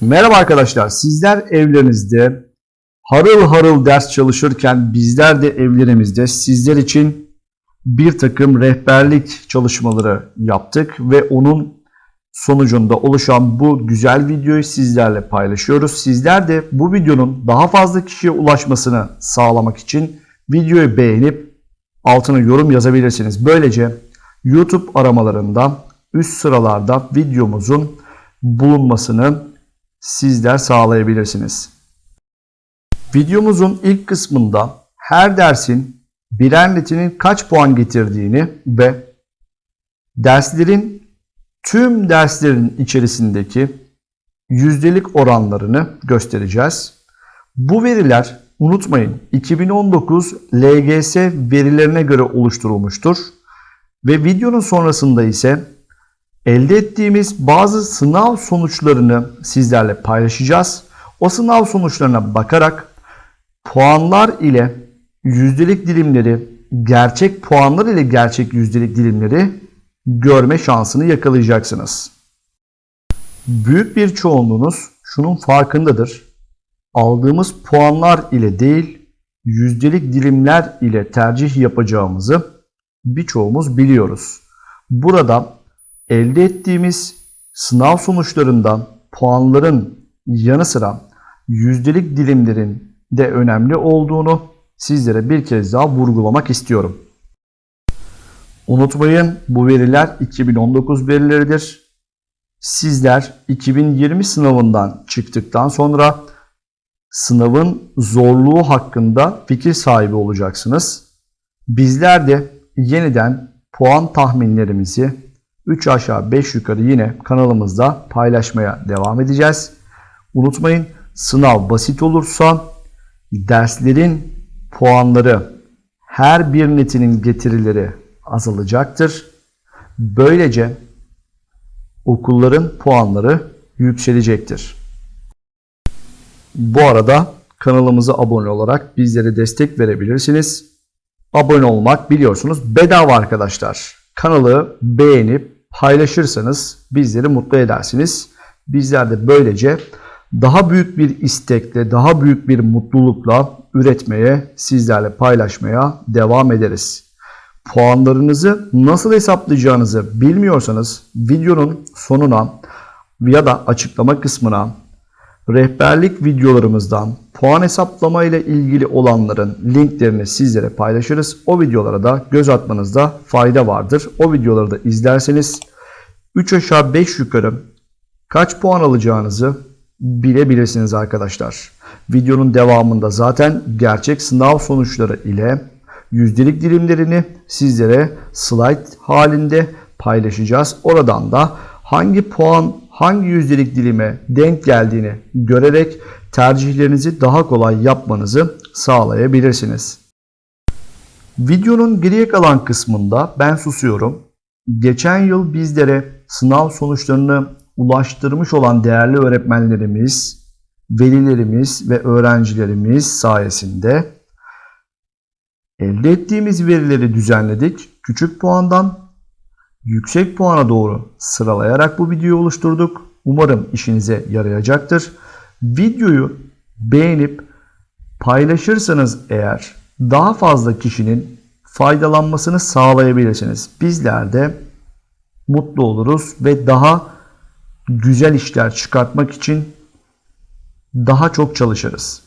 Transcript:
Merhaba arkadaşlar. Sizler evlerinizde harıl harıl ders çalışırken bizler de evlerimizde sizler için bir takım rehberlik çalışmaları yaptık ve onun sonucunda oluşan bu güzel videoyu sizlerle paylaşıyoruz. Sizler de bu videonun daha fazla kişiye ulaşmasını sağlamak için videoyu beğenip altına yorum yazabilirsiniz. Böylece YouTube aramalarında üst sıralarda videomuzun bulunmasını sizler sağlayabilirsiniz. Videomuzun ilk kısmında her dersin birer netinin kaç puan getirdiğini ve derslerin tüm derslerin içerisindeki yüzdelik oranlarını göstereceğiz. Bu veriler unutmayın 2019 LGS verilerine göre oluşturulmuştur ve videonun sonrasında ise elde ettiğimiz bazı sınav sonuçlarını sizlerle paylaşacağız. O sınav sonuçlarına bakarak puanlar ile yüzdelik dilimleri, gerçek puanlar ile gerçek yüzdelik dilimleri görme şansını yakalayacaksınız. Büyük bir çoğunluğunuz şunun farkındadır. Aldığımız puanlar ile değil, yüzdelik dilimler ile tercih yapacağımızı birçoğumuz biliyoruz. Burada elde ettiğimiz sınav sonuçlarından puanların yanı sıra yüzdelik dilimlerin de önemli olduğunu sizlere bir kez daha vurgulamak istiyorum. Unutmayın bu veriler 2019 verileridir. Sizler 2020 sınavından çıktıktan sonra sınavın zorluğu hakkında fikir sahibi olacaksınız. Bizler de yeniden puan tahminlerimizi 3 aşağı 5 yukarı yine kanalımızda paylaşmaya devam edeceğiz. Unutmayın sınav basit olursa derslerin puanları her bir netinin getirileri azalacaktır. Böylece okulların puanları yükselecektir. Bu arada kanalımıza abone olarak bizlere destek verebilirsiniz. Abone olmak biliyorsunuz bedava arkadaşlar. Kanalı beğenip paylaşırsanız bizleri mutlu edersiniz. Bizler de böylece daha büyük bir istekle, daha büyük bir mutlulukla üretmeye, sizlerle paylaşmaya devam ederiz. Puanlarınızı nasıl hesaplayacağınızı bilmiyorsanız videonun sonuna ya da açıklama kısmına rehberlik videolarımızdan puan hesaplama ile ilgili olanların linklerini sizlere paylaşırız. O videolara da göz atmanızda fayda vardır. O videoları da izlerseniz 3 aşağı 5 yukarı kaç puan alacağınızı bilebilirsiniz arkadaşlar. Videonun devamında zaten gerçek sınav sonuçları ile yüzdelik dilimlerini sizlere slide halinde paylaşacağız. Oradan da hangi puan hangi yüzdelik dilime denk geldiğini görerek tercihlerinizi daha kolay yapmanızı sağlayabilirsiniz. Videonun geriye kalan kısmında ben susuyorum. Geçen yıl bizlere sınav sonuçlarını ulaştırmış olan değerli öğretmenlerimiz, velilerimiz ve öğrencilerimiz sayesinde elde ettiğimiz verileri düzenledik. Küçük puandan yüksek puana doğru sıralayarak bu videoyu oluşturduk. Umarım işinize yarayacaktır. Videoyu beğenip paylaşırsanız eğer daha fazla kişinin faydalanmasını sağlayabilirsiniz. Bizler de mutlu oluruz ve daha güzel işler çıkartmak için daha çok çalışırız.